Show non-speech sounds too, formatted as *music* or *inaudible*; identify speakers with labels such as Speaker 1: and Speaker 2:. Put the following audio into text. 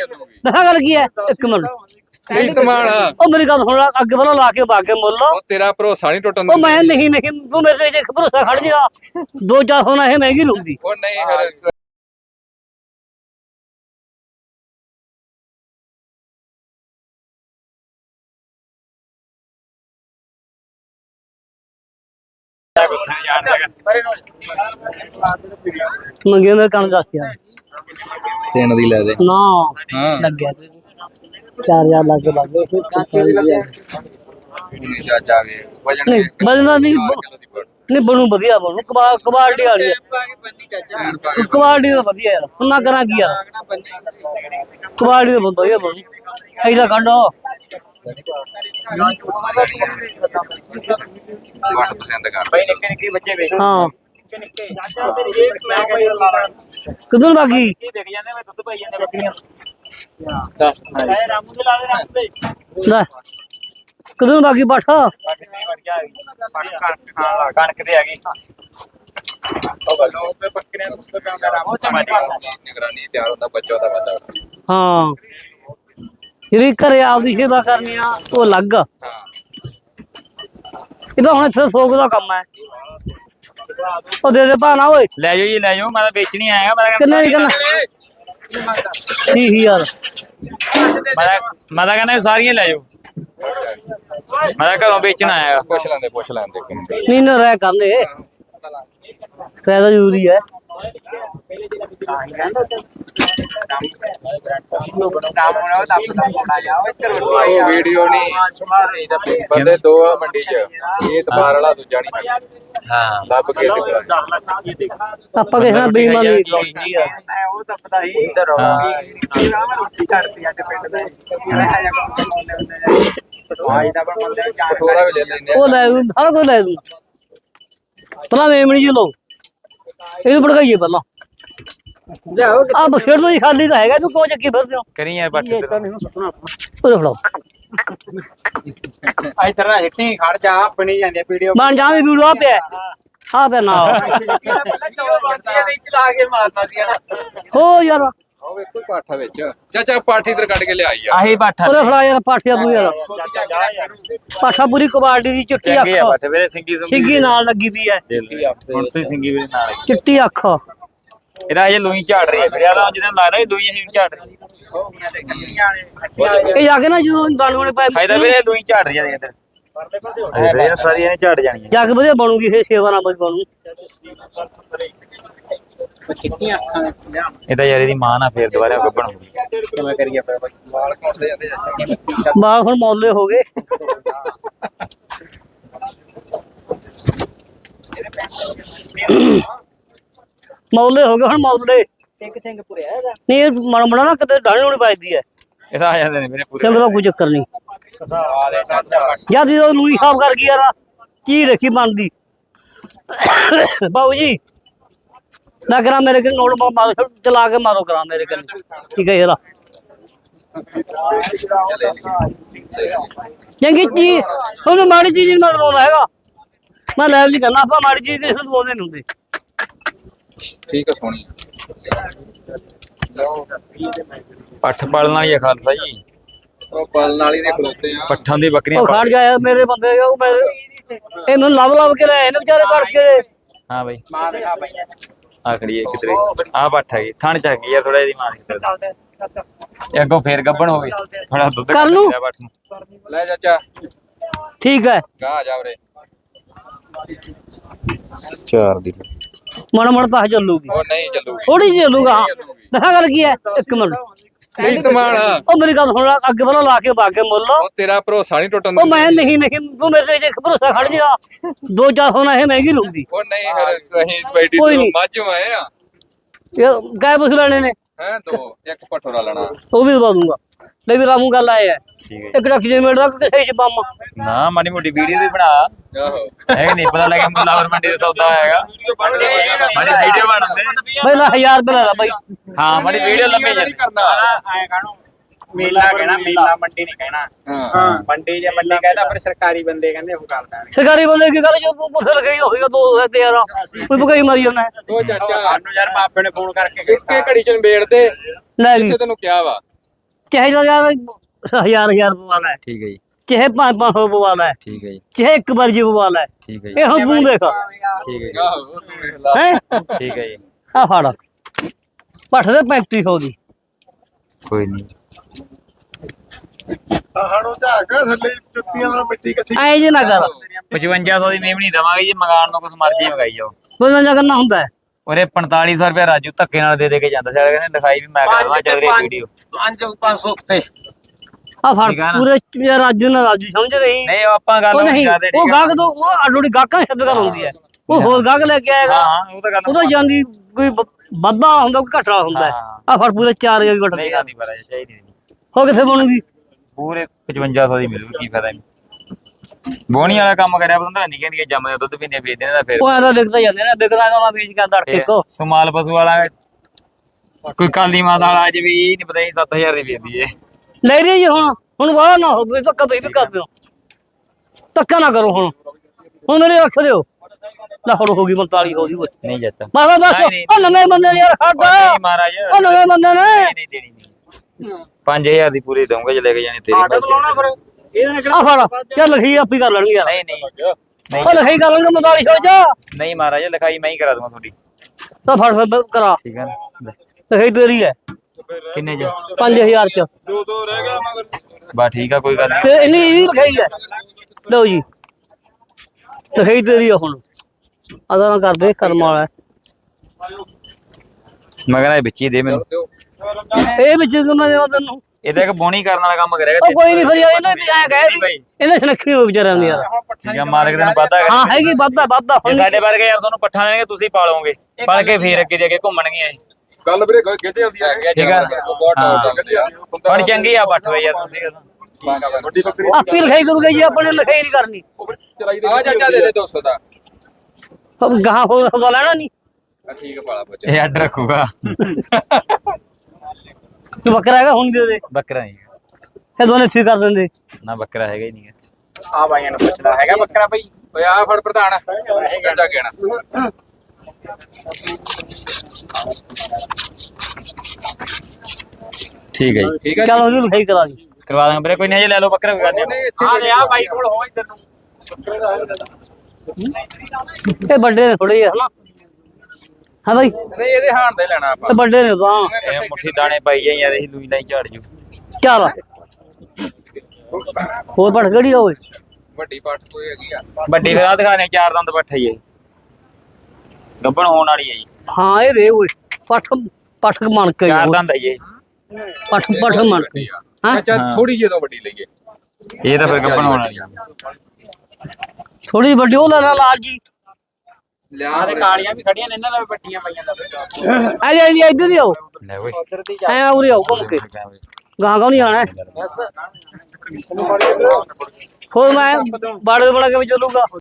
Speaker 1: ਦੱਸਾਂ ਗੱਲ ਕੀ ਹੈ? ਇੱਕ ਮਿੰਟ।
Speaker 2: ਨਹੀਂ ਕਮਾਲ।
Speaker 1: ਉਹ ਮੇਰੀ ਗੱਲ ਸੁਣ ਅੱਗੇ ਵੱਲੋਂ ਲਾ ਕੇ ਬਾਗੇ ਮੁੱਲ
Speaker 2: ਉਹ ਤੇਰਾ ਭਰੋਸਾ ਨਹੀਂ ਟੁੱਟਣ
Speaker 1: ਉਹ ਮੈਂ ਨਹੀਂ ਨਹੀਂ ਤੂੰ ਮੇਰੇ ਤੇ ਇੱਕ ਭਰੋਸਾ ਖੜ ਜਾ। ਦੋ ਚਾਰ ਸੌ ਨਾਲ ਇਹ ਮਹਿੰਗੀ ਲਊਗੀ
Speaker 2: ਉਹ ਨਹੀਂ ਫਿਰ
Speaker 1: ਮੰਗੇ ਮੇਰੇ ਕੰਨ ਦੱਸ ਯਾਰ।
Speaker 2: ਤਿੰਨ ਦੀ ਲੈ ਦੇ।
Speaker 1: ਨਾ।
Speaker 2: ਹਾਂ।
Speaker 1: ਲੱਗਿਆ। 4000 ਲੱਗ ਕੇ ਲੱਗ ਗਏ
Speaker 2: ਨਹੀਂ ਜਾ ਜਾਵੇ ਵਜਨ
Speaker 1: ਨਹੀਂ ਬਦਨਾ ਨਹੀਂ
Speaker 2: ਪੜ
Speaker 1: ਨਹੀਂ ਬਣੂ ਵਧੀਆ ਬਣੂ। ਕਬਾ ਕਬਾਲਟੀ ਵਾਲੀ ਹੈ ਕਬਾਲਟੀ ਦਾ ਵਧੀਆ ਯਾਰ ਸੁਣਾ ਕਰਾਂ ਕੀ ਯਾਰ ਕਬਾਲਟੀ ਦਾ ਬੰਦਾ ਇਹ ਬਣੂ। ਐਦਾ ਕੱਢੋ
Speaker 2: ਪਸੰਦ ਕਰ।
Speaker 3: ਬਈ ਨਿੱਕੇ ਨਿੱਕੇ ਬੱਚੇ ਵੇਖ
Speaker 1: ਹਾਂ। ਕਿਦੋਂ ਬਾਕੀ
Speaker 3: ਇਹ ਦੇਖ ਜਾਂਦੇ ਮੈਂ ਦੁੱਧ ਪਾਈ ਜਾਂਦੇ ਬੱਕਰੀਆਂ ਦੱਸ। ਐ ਰਾਮੂ ਦੇ ਲਾ ਦੇ ਰਾਮੂ ਦੇ।
Speaker 1: ਲੈ। ਕਿਦੋਂ ਬਾਕੀ
Speaker 3: ਹਾਂ ਕਣਕ ਤੇ ਆ ਗਈ। ਉਹ ਬੱਲੋ ਤੇ ਬੱਕਰੀਆਂ ਨੂੰ ਦੁੱਧ ਪਿਆਉਂਦਾ ਰਾਮੂ
Speaker 2: ਨਿਗਰਾਨੀ ਤਿਆਰ ਹੁੰਦਾ ਬੱਚਾ ਦਾ ਬੰਦਾ।
Speaker 1: ਹਾਂ। ਜਿਹੜੀ ਘਰੇ ਆਪਦੀ ਸੇਵਾ ਕਰਨੀ ਆ ਉਹ ਅਲੱਗ। ਆ।
Speaker 2: ਹਾਂ।
Speaker 1: ਇਹ ਤਾਂ ਹੁਣ ਇੱਥੇ ਸੋਗ ਦਾ ਕੰਮ ਹੈ। ਉਹ ਦੇ ਦੇ ਭਾਣਾ ਓਏ।
Speaker 3: ਲੈ ਜਾਓ ਜੀ ਲੈ ਜਾਓ ਮੈਂ ਤਾਂ ਵੇਚਣੀ ਆਇਆ ਮੈਂ ਤਾਂ
Speaker 1: ਕਿੰਨੇ ਦੀ ਕਹਿੰਦਾ? ਠੀਕ ਹੀ ਯਾਰ
Speaker 3: ਮੈਂ ਤਾਂ ਮੈਂ ਤਾਂ ਕਹਿੰਦਾ ਸਾਰੀਆਂ ਲੈ ਜਾਓ। ਮੈਂ ਤਾਂ ਘਰੋਂ ਵੇਚਣ ਆਇਆ
Speaker 2: ਪੁੱਛ ਲੈਂਦੇ ਪੁੱਛ ਲੈਂਦੇ ਕਿੰਨੇ
Speaker 1: ਨਹੀਂ ਨਾ ਰਹਿ ਕਰਦੇ ਫਾਇਦਾ ਜ਼ਰੂਰੀ ਹੈ।
Speaker 2: ਵੀਡੀਓ ਨਹੀਂ। ਬੰਦੇ ਦੋ ਆ ਮੰਡੀ 'ਚ। ਇਹ ਤਬਾਰ ਵਾਲਾ ਦੂਜਾ ਨਹੀਂ
Speaker 3: ਹਾਂ।
Speaker 2: ਲੱਭ ਕੇ।
Speaker 1: ਆਪਾਂ ਕਿਸੇ ਨਾਲ ਬੇਈਮਾਨੀ ਨਹੀਂ
Speaker 3: ਉਹ ਤਾਂ ਪਤਾ ਹੀ ਇਧਰ ਰੋਟੀ ਛੱਡਤੀ ਅੱਜ ਪਿੰਡ ਦੇ ਆਈ ਤਾਂ ਬੰਦੇ
Speaker 2: ਕਟੋਰਾ ਵੀ ਲੈ ਲੈਂਦੇ ਆ
Speaker 1: ਉਹ ਲੈ ਦੂੰ ਸਾਰਾ ਕੁਝ ਲੈ ਦੂੰ। ਪਹਿਲਾਂ ਮੇਮਣੀ ਜੀ ਲਓ। ਇਹ ਭੜਕਾਈਏ ਪਹਿਲਾਂ। ਆ ਬਖੇੜ ਤੋਂ ਹੀ ਖਾਲੀ ਤਾਂ ਹੈਗਾ ਤੂੰ ਕਿਉਂ ਚੱਕੀ ਫਿਰਦੇ ਹੋ?
Speaker 3: ਕਰੀ ਆ ਬੱਟ
Speaker 1: ਉਰੇ ਫੜਾਓ
Speaker 3: ਆਈ ਤਰ੍ਹਾਂ ਹਿੱਟੀ ਖੜ ਜਾ ਬਣੀ ਜਾਂਦੀ ਵੀਡੀਓ।
Speaker 1: ਬਣ ਜਾਂਦੀ ਵੀਡੀਓ ਆ ਪਿਆ ਆ ਪਿਆ ਨਾ।
Speaker 3: ਚਲਾ ਕੇ ਮਾਰਦਾ ਸੀ
Speaker 1: ਹੋ ਯਾਰ।
Speaker 2: ਉਹ ਵੇਖੋ ਪਾਠਾ ਵਿੱਚ। ਚਾਚਾ ਪਾਠੀ ਇਧਰ ਕੱਢ ਕੇ ਲਿਆਈ ਆ।
Speaker 3: ਆਹੀ ਬੱਠਾ
Speaker 1: ਉਰੇ ਫੜਾ ਯਾਰ ਪਾਠਿਆ ਤੂੰ ਯਾਰ। ਪਾਠਾ ਪੂਰੀ ਕੁਆਲਿਟੀ ਦੀ ਚਿੱਟੀ
Speaker 3: ਚੰਗੇ ਆ
Speaker 1: ਨਾਲ ਲੱਗੀ ਦੀ। ਹੈ
Speaker 3: ਹੁਣ ਤੇ ਸਿੰਗੀ ਵੀਰੇ ਨਾਲ ਆਈ।
Speaker 1: ਚਿੱਟੀ ਅੱਖ।
Speaker 3: ਇਹਦਾ ਇਹ ਲੂਈ ਝਾੜ ਰਹੀ ਹੈ ਵੀਰੇ ਇਹਦਾ ਜਦੋਂ ਲੱਗਦਾ ਇਹ ਲੂਈ ਹੀ ਝਾੜ ਰਹੀ
Speaker 1: ਇਹ ਜਾ ਕੇ ਨਾ ਜਦੋਂ ਗਾਣੂ ਨੇ ਪਾਏ
Speaker 3: ਫਾਇਦਾ ਵੀਰੇ ਲੂਈ ਝਾੜ ਰਹੀ ਹੈ ਇੱਧਰ ਇਹ ਸਾਰੀ ਇਹਨੇ ਝਾੜ ਜਾਣੀ
Speaker 1: ਜਾ ਕੇ ਵਧੀਆ ਬਣੂਗੀ ਇਹ ਸੇਵਾ ਨਾਲ ਬਣੂ।
Speaker 3: ਇਹਦਾ ਯਾਰ ਇਹਦੀ ਮਾਂ ਨਾ ਫੇਰ ਦੁਬਾਰਾ ਗੱਭਣ ਹੋ ਗਈ
Speaker 2: ਕਿਵੇਂ ਕਰੀਏ ਫਿਰ ਬਾਈ ਵਾਲ ਕਾਉਂਦੇ ਜਾਂਦੇ
Speaker 1: ਬਾਹਰ ਹੁਣ ਮੌਲੇ ਹੋ ਗਏ। ਮੌਲੇ ਹੋ ਗਏ ਹੁਣ ਮੌਲੇ।
Speaker 4: ਇੱਕ ਸਿੰਘ ਪੁਰਿਆ ਇਹਦਾ।
Speaker 1: ਨਹੀਂ ਇਹ ਮਣ ਮਣਾ ਨਾ ਕਿਤੇ ਡਾਣੀ ਹੋਣੀ ਪਾਈਦੀ ਹੈ।
Speaker 3: ਇਹਦਾ ਆ ਜਾਂਦੇ ਨੇ ਵੀਰੇ ਪੂਰੇ
Speaker 1: ਸਿੰਘ ਦਾ ਕੋਈ ਚੱਕਰ ਨਹੀਂ। ਜਦ ਇਹ ਲੂਈ ਸਾਫ਼ ਕਰ ਗਈ ਯਾਰ। ਕੀ ਰੱਖੀ ਬਣਦੀ। ਬਾਬੂ ਜੀ ਨਾ ਕਰਾਂ ਮੇਰੇ ਕੋਲ ਨੋਟ ਮਾਰੋ ਚਲਾ ਕੇ ਮਾਰੋ ਕਰਾਂ ਮੇਰੇ ਕੋਲ। ਠੀਕ ਹੈ ਇਹਦਾ। ਚੰਗੀ ਚੀਜ਼ ਉਹਨੂੰ ਮਾੜੀ ਚੀਜ਼ ਨਹੀਂ ਮਤਲਬ ਹੈਗਾ। ਮੈਂ ਲੈਬ ਨਹੀਂ ਕਰਨਾ ਆਪਾਂ ਮਾੜੀ ਚੀਜ਼ ਕਿਸੇ ਨੂੰ ਬੋਲਦੇ ਨਹੀਂ ਹੁੰਦੇ।
Speaker 2: ਠੀਕ ਆ ਸੋਹਣੀ।
Speaker 3: ਪੱਠ ਪਾਲਣ ਵਾਲੀ ਆ ਖਾਲਸਾ ਜੀ।
Speaker 2: ਉਹ ਨਾਲ ਹੀ ਦੇ ਖਲੋਤੇ ਆ।
Speaker 3: ਪੱਠਾਂ ਦੀ ਬੱਕਰੀਆਂ
Speaker 1: ਉਹ ਖਾਣ ਜਾਇਆ ਮੇਰੇ ਬੰਦੇ ਉਹ ਮੇਰੇ ਇਹਨੂੰ ਲੱਭ ਲੱਭ ਕੇ ਲੈ ਇਹਨੂੰ ਵਿਚਾਰੇ ਫੜ ਕੇ।
Speaker 3: ਹਾਂ ਬਾਈ। ਆ। ਖੜੀ ਹੈ ਕਿਧਰੇ। ਆ ਪੱਠ ਹੈਗੀ ਥਣ ਚ ਹੈਗੀ ਯਾਰ ਥੋੜਾ ਇਹਦੀ ਮਾਂ ਦੀ ਇਹ ਅੱਗੋਂ ਫੇਰ ਗੱਭਣ ਹੋ ਗਈ। ਥੋੜਾ ਦੁੱਧ
Speaker 1: ਕਰ ਲੂੰ?
Speaker 3: ਘੱਟ ਪੱਠ ਨੂੰ।
Speaker 2: ਲੈ ਚਾਚਾ
Speaker 1: ਠੀਕ ਹੈ
Speaker 2: ਗਾ ਜਾ ਉਰੇ ਚਾਰ ਦੀ।
Speaker 1: ਮਣ ਮਣ ਤਾਂ ਚੱਲੂਗੀ।
Speaker 2: ਉਹ ਨਹੀਂ ਚੱਲੂਗੀ।
Speaker 1: ਥੋੜੀ ਜਿਹੀ ਚੱਲੂਗਾ। ਦੱਸਾਂ ਗੱਲ ਕੀ ਹੈ? ਇੱਕ ਮਿੰਟ।
Speaker 2: ਨਹੀਂ ਕਮਾਲ।
Speaker 1: ਉਹ ਮੇਰੀ ਗੱਲ ਸੁਣ ਅੱਗੇ ਵੱਲੋਂ ਲਾ ਕੇ ਬਾਗੇ ਮੁੱਲ।
Speaker 2: ਉਹ ਤੇਰਾ ਭਰੋਸਾ ਨਹੀਂ ਟੁੱਟਣ
Speaker 1: ਉਹ ਮੈਂ ਨਹੀਂ ਨਹੀਂ ਤੂੰ ਮੇਰੇ ਤੇ ਇੱਕ ਭਰੋਸਾ ਖੜ ਜਾ ਦੋ ਚਾਰ ਸੌ ਨਾਲ ਇਹ ਮਹਿੰਗੀ ਲਊਗੀ।
Speaker 2: ਉਹ ਨਹੀਂ ਫਿਰ ਅਸੀਂ ਬੈਠੀ ਤੋਂ। ਮੱਝ ਆਏ ਆ।
Speaker 1: ਇਹ ਕਾਇ ਪੁੱਛ ਲੈਣੇ ਨੇ।
Speaker 2: ਹੈ ਦੋ ਇੱਕ ਪਟੋਰਾ ਲੈਣਾ।
Speaker 1: ਉਹ ਵੀ ਦਵਾ ਦੂੰਗਾ। ਲੈ ਵੀ ਰਾਮੂ ਗੱਲ ਹੈ
Speaker 3: ਠੀਕ ਹੈ
Speaker 1: ਇੱਕ ਰੱਖ ਜੇ ਮੇੜ ਦਾ ਕਿਸੇ ਚ ਬੰਮ।
Speaker 3: ਨਾ ਮਾੜੀ ਮੋਟੀ ਵੀਡੀਓ ਵੀ ਬਣਾ।
Speaker 2: ਆਹੋ।
Speaker 3: ਹੈ ਕਿ ਨਹੀਂ? ਪਤਾ ਲੱਗਿਆ ਮੁੱਲਾਵਰ ਮੰਡੀ ਦਾ ਸੌਦਾ ਹੋਏਗਾ ਮਾੜੀ ਵੀਡੀਓ ਬਣਾਉਂਦੇ
Speaker 1: ਪਹਿਲਾਂ 1000 ਰੁਪਏ ਲੈ ਬਾਈ।
Speaker 3: ਹਾਂ ਮਾੜੀ ਵੀਡੀਓ ਲੰਮੀ
Speaker 2: ਕਰਨਾ।
Speaker 5: ਆਏ ਕਾਣੂ ਮੇਲਾ ਕਹਿਣਾ ਮੇਲਾ। ਮੰਡੀ ਨਹੀਂ ਕਹਿਣਾ।
Speaker 2: ਹਾਂ।
Speaker 5: ਮੰਡੀ ਜੇ ਮੰਡੀ ਕਹਿੰਦਾ ਪਰ ਸਰਕਾਰੀ ਬੰਦੇ ਕਹਿੰਦੇ ਉਹ ਕਰਦਾ
Speaker 1: ਸਰਕਾਰੀ ਬੰਦੇ ਕੀ ਗੱਲ ਜੋ ਪੁੱਛ ਲਗਾਈ ਹੋਏਗਾ ਦੋ ਹੈ ਤੇ ਯਾਰ। ਕੋਈ ਭਗਾਈ ਮਾਰੀ ਜਾਂਦਾ।
Speaker 2: ਉਹ ਚਾਚਾ।
Speaker 5: ਸਾਨੂੰ ਯਾਰ ਮਾਪੇ ਨੇ ਫੋਨ ਕਰਕੇ
Speaker 2: ਇੱਕੇ ਘੜੀ ਚ ਨਿਬੇੜ ਦੇ
Speaker 1: ਲੈ
Speaker 2: ਜਿੱਥੇ ਤੈਨੂੰ ਕਿਹਾ ਵਾ।
Speaker 1: ਚਾਹੇ ਤਾਂ ਯਾਰ ਹਜ਼ਾਰ ਹਜ਼ਾਰ ਪਵਾ ਲੈ।
Speaker 3: ਠੀਕ ਹੈ ਜੀ।
Speaker 1: ਚਾਹੇ ਪੰਜ ਪੰਜ ਸੌ ਪਵਾ ਲੈ।
Speaker 3: ਠੀਕ ਹੈ ਜੀ।
Speaker 1: ਚਾਹੇ ਇੱਕ ਵਾਰ ਜੀ ਪਵਾ ਲੈ।
Speaker 3: ਠੀਕ ਹੈ ਜੀ।
Speaker 1: ਇਹ ਤੂੰ ਦੇਖ।
Speaker 3: ਠੀਕ ਹੈ ਜੀ।
Speaker 1: ਹੈ?
Speaker 3: ਠੀਕ ਹੈ ਜੀ।
Speaker 1: ਆ ਫੜ। ਪੱਠ ਦੇ 3500 ਦੀ।
Speaker 3: ਕੋਈ ਨਹੀਂ।
Speaker 4: ਹਾਣੋ ਝਾਕਾ ਥੱਲੇ ਜੁੱਤੀਆਂ ਨਾਲ ਮਿੱਟੀ ਇਕੱਠੀ
Speaker 1: ਐ ਜੇ ਨਾ ਕਰ।
Speaker 3: 5500 ਦੀ ਮੇਵਣੀ ਦਵਾਂਗੇ ਜੀ ਮਗਾਨ ਨੂੰ ਕੁਛ ਮਰਜ਼ੀ ਮਗਾਈ ਜਾਓ।
Speaker 1: ਬੰਦਾ ਜਾ ਕਰਨਾ ਹੁੰਦਾ ਹੈ।
Speaker 3: ਉਹਰੇ 4500 ਰੁਪਏ ਰਾਜੂ ਧੱਕੇ ਨਾਲ ਦੇ ਦੇ ਕੇ ਜਾਂਦਾ ਸੀ ਅਗਲੇ ਕਹਿੰਦੇ ਲਿਖਾਈ ਵੀ ਮੈਂ ਕਰਦਾ ਚੱਲ ਰਹੀ ਵੀਡੀਓ।
Speaker 5: 5 500 ਉੱਤੇ।
Speaker 1: ਆ ਫੜ
Speaker 3: ਠੀਕ ਆ ਨਾ?
Speaker 1: ਪੂਰੇ ਯਾਰ ਰਾਜੂ ਨਾਲ ਰਾਜੂ ਸਮਝ ਰਹੀ?
Speaker 3: ਨਹੀਂ ਉਹ ਆਪਾਂ ਗੱਲ
Speaker 1: ਉਹ
Speaker 3: ਨਹੀਂ ਕਰਦੇ
Speaker 1: ਉਹ
Speaker 3: ਠੀਕ ਆ।
Speaker 1: ਗਾਹਕ ਤੋਂ ਉਹ ਅਡੋੜੀ ਗਾਹਕਾਂ ਸ਼ਬਦ ਕਰ ਹੁੰਦੀ ਹੈ। ਉਹ ਹੋਰ ਗਾਹਕ ਲੈ ਕੇ ਆਏਗਾ।
Speaker 3: ਹਾਂ ਹਾਂ ਉਹ ਤਾਂ ਗੱਲ
Speaker 1: ਉਹਦਾ ਜਾਂਦੀ ਕੋਈ ਬ- ਵਾਧਾ ਹੁੰਦਾ ਕੋਈ ਘਟਾ ਹੁੰਦਾ ਹੈ। ਆ ਫੜ ਪੂਰੇ 4000 ਦੀ ਘਟ
Speaker 3: ਨਹੀਂ ਖਾਂਦੀ ਪਰ ਚਾਹੀਦੀ ਨਹੀਂ।
Speaker 1: ਹੋ ਕਿੱਥੇ ਬਣੂਗੀ।
Speaker 3: ਪੂਰੇ 5500 ਦੀ ਮਿਲੂ ਕੀ ਫਾਇਦਾ ਨਹੀਂ ਬੋਣੀ ਵਾਲਾ ਕੰਮ ਕਰਿਆ ਪਤੰਦਰ ਨਹੀਂ ਕਹਿੰਦੀ ਜੰਮ ਦਾ ਦੁੱਧ ਪੀਨੇ ਵੇਚਦੇ ਨੇ ਤਾਂ ਫਿਰ।
Speaker 1: ਉਹ ਐਦਾ ਵਿਕਦਾ ਜਾਂਦੇ ਨੇ ਵਿਕਦਾ ਤਾਂ ਮੈਂ ਵੇਚ ਕੇ ਦੜ ਕੇ ਕੋ
Speaker 3: ਤੂੰ ਮਾਲ ਪਸ਼ੂ ਵਾਲਾ ਕੋਈ ਕਾਲੀ ਮਾਤਾ ਵਾਲਾ ਅੱਜ ਵੀ ਨਹੀਂ ਪਤਾ ਨਹੀਂ 7000 ਦੀ ਵੇਚਦੀ ਏ।
Speaker 1: ਲੈ ਰਹੀ ਜੀ ਹੁਣ ਹੁਣ ਵਾਹ ਨਾ ਹੋ ਗਈ ਧੱਕਾ ਤੁਸੀਂ ਵੀ ਕਰਦੇ ਹੋ ਧੱਕਾ ਨਾ ਕਰੋ ਹੁਣ। ਹੁਣ ਮੇਰੇ ਰੱਖ ਦਿਓ। ਲੈ ਹੁਣ ਹੋ ਗਈ 45 ਹੋ ਗਈ
Speaker 3: ਨਹੀਂ ਜੱਤਾ
Speaker 1: ਮੈਂ ਕਿਹਾ
Speaker 3: ਨਹੀਂ,
Speaker 1: ਦੱਸ। ਉਹ ਨਵੇਂ ਬੰਦੇ ਨੇ ਯਾਰ
Speaker 3: ਮਹਾਰਾਜ।
Speaker 1: ਉਹ ਨਵੇਂ ਬੰਦੇ ਨੇ।
Speaker 3: ਨਹੀਂ ਦੇਣੀ ਨਹੀਂ 5000 ਦੀ ਪੂਰੀ ਦਊਂਗਾ ਜੇ ਲੈ ਕੇ ਜਾਣੀ ਤੇਰੀ ਮਰਜ਼ੀ।
Speaker 1: ਆ ਫੜ। ਚੱਲ ਲਿਖੀ ਆਪੀ ਕਰ ਲੈਣਗੇ ਯਾਰ।
Speaker 3: ਨਹੀਂ ਨਹੀਂ। ਨਹੀਂ।
Speaker 1: ਉਹ ਲਿਖੀ ਕਰ ਲੈਣਗੇ 45 ਹੋ ਜਾ
Speaker 3: ਨਹੀਂ ਮਹਾਰਾਜ ਲਿਖਾਈ ਮੈਂ ਹੀ ਕਰਾ ਦੂੰਗਾ ਤੁਹਾਡੀ।
Speaker 1: ਤਾਂ ਫੜ ਫਿਰ ਕਰਾ।
Speaker 3: ਠੀਕ ਹੈ ਨਾ? ਲੈ,
Speaker 1: ਲਿਖੀ ਤੇਰੀ ਹੈ।
Speaker 3: ਕਿੰਨੇ ਚ?
Speaker 1: 5000 ਚ।
Speaker 3: ਬਾ ਠੀਕ ਆ ਕੋਈ ਗੱਲ ਨਹੀਂ।
Speaker 1: ਤੇ ਇਹਨੀ ਇਹ ਵੀ ਲਿਖਾਈ ਹੈ। ਲਓ ਜੀ। ਲਿਖਾਈ ਤੇਰੀ ਆ ਹੁਣ। ਅਦਾ ਨਾ ਕਰਦੇ ਕਰਮ ਵਾਲਾ ਹੈ।
Speaker 3: ਮਗਰ ਇਹ ਵਿੱਚ ਹੀ ਦੇ ਮੈਨੂੰ।
Speaker 1: ਇਹ ਵਿੱਚ ਦੇਵਾਂ ਤੈਨੂੰ?
Speaker 3: ਇਹਦਾ ਇੱਕ ਬੋਣੀ ਕਰਨ ਵਾਲਾ ਕੰਮ ਕਰੇਗਾ
Speaker 1: ਉਹ ਕੋਈ ਨਹੀਂ ਫਿਰ ਯਾਰ ਇਹਨੇ ਵੀ ਐ ਕਹੇ ਇਹਨੇ ਸੁਨੱਖੀ ਹੋ ਵਿਚਾਰਿਆਂ ਦੀ ਯਾਰ।
Speaker 3: ਠੀਕ ਆ ਮਾਲਕ ਤੈਨੂੰ ਪਤਾ
Speaker 1: ਹਾਂ ਹੈਗੀ ਵਾਧਾ
Speaker 3: ਜੇ
Speaker 1: ਹੁਣ।
Speaker 3: ਸਾਡੇ ਵਰਗੇ ਯਾਰ ਤੁਹਾਨੂੰ ਪੱਠਾ ਦੇਣਗੇ ਤੁਸੀਂ ਪਾਲੋਗੇ ਪਲ ਕੇ ਫੇਰ ਅੱਗੇ ਦੇ ਅੱਗੇ ਘੁੰਮਣਗੀਆਂ ਇਹ।
Speaker 4: ਗੱਲ ਵੀਰੇ ਗਿੱਜੇ ਆਉਂਦੀ ਹੈ
Speaker 3: ਠੀਕ ਆ? ਹੁਣ ਚੰਗੀ ਆ ਪੱਠ ਵੇ ਯਾਰ ਤੁਸੀਂ
Speaker 4: ਵੱਡੀ ਬੱਕਰੀ।
Speaker 1: ਆਪੀ ਲਿਖਾਈ ਕਰੂਗੇ ਜੀ ਆਪਣੇ ਲਿਖਾਈ ਨਹੀਂ ਕਰਨੀ।
Speaker 2: ਆ ਚਾਚਾ ਦੇ ਦੇ 200 ਦਾ।
Speaker 1: ਹੁਣ ਗਾਹਾਂ ਹੋ ਲੈਣਾ ਨਹੀਂ
Speaker 2: ਆ ਠੀਕ ਆ ਪਾਲਾ ਪੁੱਛ
Speaker 3: ਇਹ ਅੱਡ ਰੱਖੂਗਾ। *laughs*
Speaker 1: ਤੂੰ ਬੱਕਰਾ ਹੈਗਾ ਹੁਣ ਦੇ ਦੇ।
Speaker 3: ਬੱਕਰਾ ਨਹੀਂ।
Speaker 1: ਇਹ ਦੋਨੇ ਸੀ ਕਰ ਦਿੰਦੇ।
Speaker 3: ਨਾ ਬੱਕਰਾ ਹੈਗਾ ਹੀ ਨਹੀਂ
Speaker 5: ਆ ਬਾਈਆਂ ਨੂੰ ਪੁੱਛਦਾ ਹੈਗਾ ਬੱਕਰਾ ਬਈ?
Speaker 2: ਓਏ ਆ ਫੜ ਪ੍ਰਧਾਨ। ਚਾਚਾ ਕਹਿਣਾ
Speaker 3: ਠੀਕ ਹੈ ਜੀ।
Speaker 2: ਠੀਕ ਆ
Speaker 1: ਚਲ ਉਹਨੂੰ ਲਿਖਾਈ ਕਰਾ ਦੀ।
Speaker 3: ਕਰਵਾ ਦਾਂਗੇ ਵੀਰੇ ਕੋਈ ਨਹੀਂ ਹਜੇ ਲੈ ਲਓ ਬੱਕਰਾ ਵੀ ਕਰ
Speaker 2: ਇੱਥੇ
Speaker 5: ਆ ਲੈ ਆ ਬਾਈ ਕੋਲ ਹੋ ਇਧਰ ਨੂੰ।
Speaker 1: ਇਹ ਵੱਡੇ ਨੇ ਥੋੜੇ ਜਿਹਾ ਹਨਾ? ਹਾਂ ਬਾਈ।
Speaker 2: ਨਹੀਂ ਇਹਦੇ ਹਾਣ ਦੇ ਲੈਣਾ ਆਪਾਂ।
Speaker 1: ਤੇ ਵੱਡੇ ਨੇ ਤਾਂ।
Speaker 3: ਇਹ ਮੁੱਠੀ ਦਾਣੇ ਪਾਈ ਜਾਈ ਯਾਰ ਇਹ ਲੂਈ ਨਹੀਂ ਝਾੜ ਜੂ।
Speaker 1: ਚਾਰ ਹੋਰ ਪੜ ਕਿਹੜੀ ਓਏ?
Speaker 2: ਵੱਡੀ ਪੱਠ ਕੋਈ ਹੈਗੀ ਆ।
Speaker 3: ਵੱਡੀ ਫਿਰ ਆ ਦਿਖਾਣੇ ਚਾਰ ਦੰਦ ਪੱਠਾ ਹੀ ਹੈ ਗੱਬਣ ਹੋਣ ਵਾਲੀ ਹੈ ਜੀ।
Speaker 1: ਹਾਂ ਇਹ ਦੇ ਓਏ ਪੱਠ ਪੱਠ ਮਣ ਕੇ
Speaker 3: ਚਾਰ ਦੰਦ ਹੈ ਜੀ।
Speaker 1: ਪੱਠ ਪੱਠ ਮਣ ਕੇ ਹਾਂ।
Speaker 3: ਹਾਂ।
Speaker 2: ਥੋੜੀ ਜਿਹੀ ਤੋਂ ਵੱਡੀ ਲਈਏ।
Speaker 3: ਇਹ ਤਾਂ ਫਿਰ ਗੱਬਣ ਹੋਣ ਵਾਲੀ ਆ।
Speaker 1: ਥੋੜੀ ਵੱਡੀ ਉਹ ਲੈ ਲਾ ਲਾਲ ਜੀ।
Speaker 2: ਲਿਆ
Speaker 5: ਤੇ ਕਾਲੀਆਂ ਵੀ ਖੜੀਆਂ ਨੇ ਇਹਨਾਂ ਦਾ ਵੀ ਬੱਟੀਆਂ ਪਈਆਂ ਦਾ
Speaker 1: ਆ ਜਾ ਜੀ ਇੱਧਰ ਹੀ ਆਓ।
Speaker 3: ਲੈ ਓਏ।
Speaker 5: ਉਧਰ ਦੀ
Speaker 1: ਐ ਉਰੇ ਆਓ ਘੁੰਮ ਕੇ। ਗਾਂ ਗਾਂ ਨਹੀਂ ਆਣਾ? ਹੋਰ ਮੈਂ ਬਾੜੇ ਬਣਾ ਕੇ ਵੀ ਚੱਲੂਗਾ।